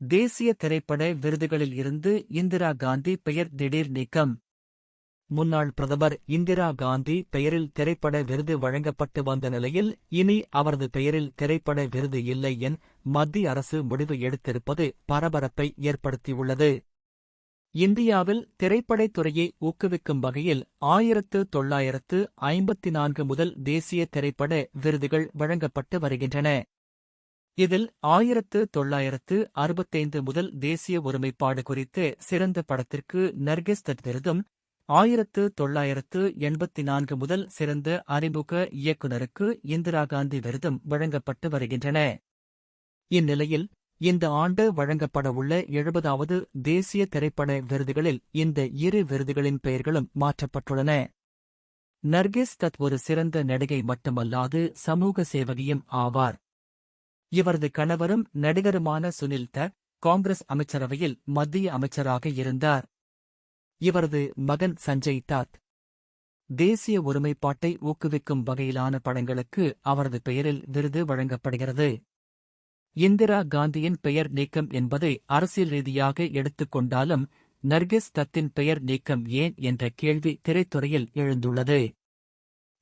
தேசிய திரைப்பட விருதுகளில் இருந்து இந்திரா காந்தி பெயர் திடீர் நீக்கம். முன்னாள் பிரதமர் இந்திரா காந்தி பெயரில் திரைப்பட விருது வழங்கப்பட்டு வந்த நிலையில் இனி அவரது பெயரில் திரைப்பட விருது இல்லை என் மத்திய அரசு முடிவு எடுத்திருப்பது பரபரப்பை ஏற்படுத்தியுள்ளது. இந்தியாவில் திரைப்படத் துறையை ஊக்குவிக்கும் வகையில் ஆயிரத்து தொள்ளாயிரத்து ஐம்பத்தி நான்கு முதல் தேசிய திரைப்பட விருதுகள் வழங்கப்பட்டு வருகின்றன. இதில் ஆயிரத்து தொள்ளாயிரத்து அறுபத்தைந்து முதல் தேசிய ஒருமைப்பாடு குறித்து சிறந்த படத்திற்கு நர்கிஸ் தத் விருதும் ஆயிரத்து தொள்ளாயிரத்து எண்பத்தி நான்கு முதல் சிறந்த அறிமுக இயக்குனருக்கு இந்திரா காந்தி விருதும் வழங்கப்பட்டு வருகின்றன. இந்நிலையில் இந்த ஆண்டு வழங்கப்படவுள்ள எழுபதாவது தேசிய திரைப்பட விருதுகளில் இந்த இரு விருதுகளின் பெயர்களும் மாற்றப்பட்டுள்ளன. நர்கிஸ் தத் ஒரு சிறந்த நடிகை மட்டுமல்லாது சமூக சேவகியும் ஆவார். இவரது கணவரும் நடிகருமான சுனில் த காங்கிரஸ் அமைச்சரவையில் மத்திய அமைச்சராக இருந்தார். இவரது மகன் சஞ்சய் தாத். தேசிய ஒருமைப்பாட்டை ஊக்குவிக்கும் வகையிலான படங்களுக்கு அவரது பெயரில் விருது வழங்கப்படுகிறது. இந்திரா காந்தியின் பெயர் நீக்கம் என்பதை அரசியல் ரீதியாக எடுத்துக்கொண்டாலும் நர்கிஸ் தத்தின் பெயர் நீக்கம் ஏன் என்ற கேள்வி திரைத்துறையில் எழுந்துள்ளது.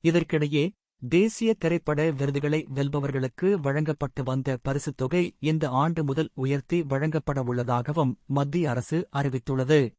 இதற்கிடையே தேசிய திரைப்பட விருதுகளை வெல்பவர்களுக்கு வழங்கப்பட்டு வந்த பரிசுத் தொகை இந்த ஆண்டு முதல் உயர்த்தி வழங்கப்படவுள்ளதாகவும் மத்திய அரசு அறிவித்துள்ளது.